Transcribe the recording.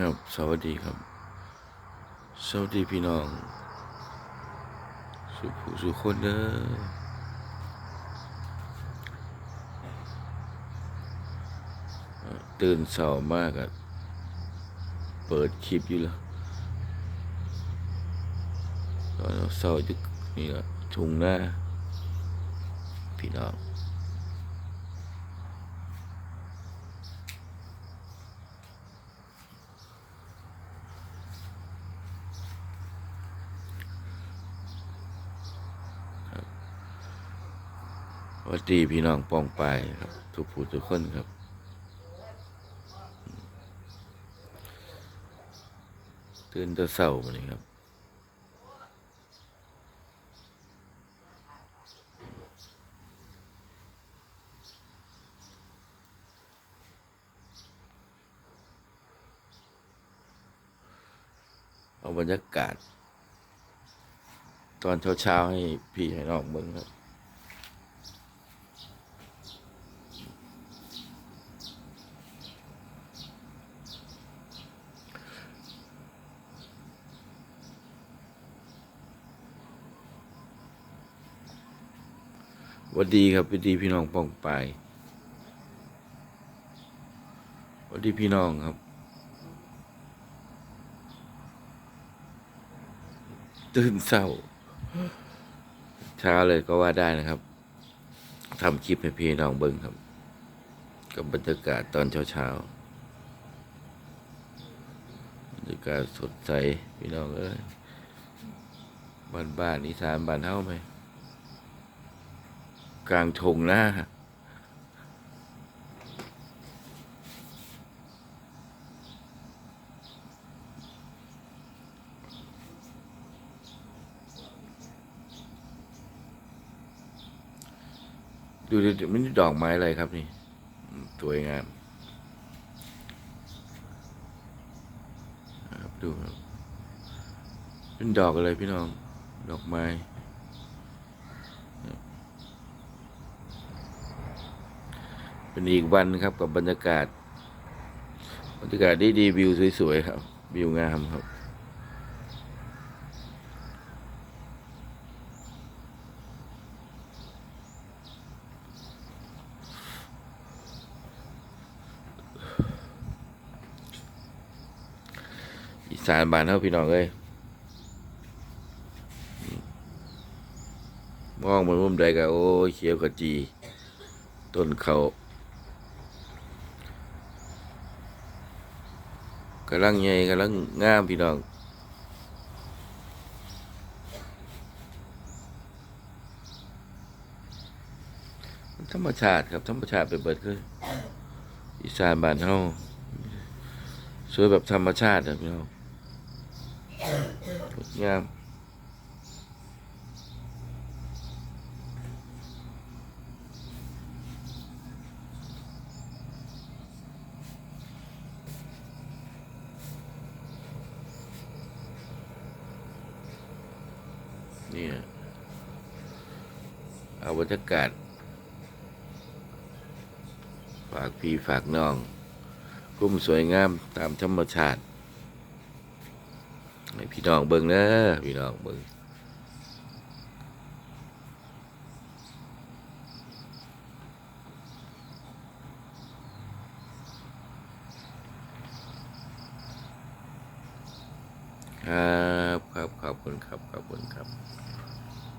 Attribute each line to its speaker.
Speaker 1: ครับ สวัสดีครับ สวัสดีพี่น้อง สุผู้สุขคนเด้อตื่นเสาร์มากอะเปิดคลิปอยู่แล้วตอนเสาร์จะนี่ละทุ่งหน้าพี่น้อง วัสดีพี่น้องปองไปครับ ทุกผู้ทุกคนครับ ตื่นแต่เศร้ามานี่ครับเอาบรรยากาศ ตอนเช้าๆให้พี่ให้น้องเบิ่งครับ วัสดีครับวัสดีพี่น้องป้องปายวัสดีพี่น้องครับ ตื่นเศร้าเช้าเลยก็ว่าได้นะครับทำคลิปให้พี่น้องเบิ้งครับ กับบรรยากาศตอนเช้าๆบรรยากาศสดใสพี่น้องเอ้ยบ้านบ้านอีสานบ้านเฮาไหม กลางทงหน้า ดูดิมันดอกไม้อะไรครับนี่ สวยงามครับดูครับเป็นดอกอะไรพี่น้อง ดอกไม้ เป็นอีกวันครับกับบรรยากาศ บรรยากาศดีดีๆวิวสวยๆครับ วิวงามครับ อีสานบานเฮาพี่น้องเอ้ยมองมันมุมใดก็โอ้เขียวขจี ต้นเขาำลังใหญ่กำลังงามพี่น้องธรรมชาติครับธรรมชาติไปเบิดคืออีสานบ้านเฮาสวยแบบธรรมชาติครับพี่น้องงดงาม นี่เอาบรรยากาศฝากพี่ฝากน้องกุ้มสวยงามตามธรรมชาติให้พี่น้องเบิ่งนะพี่น้องเบิ่ง ครับครับขอบคุณครับขอบคุณครับ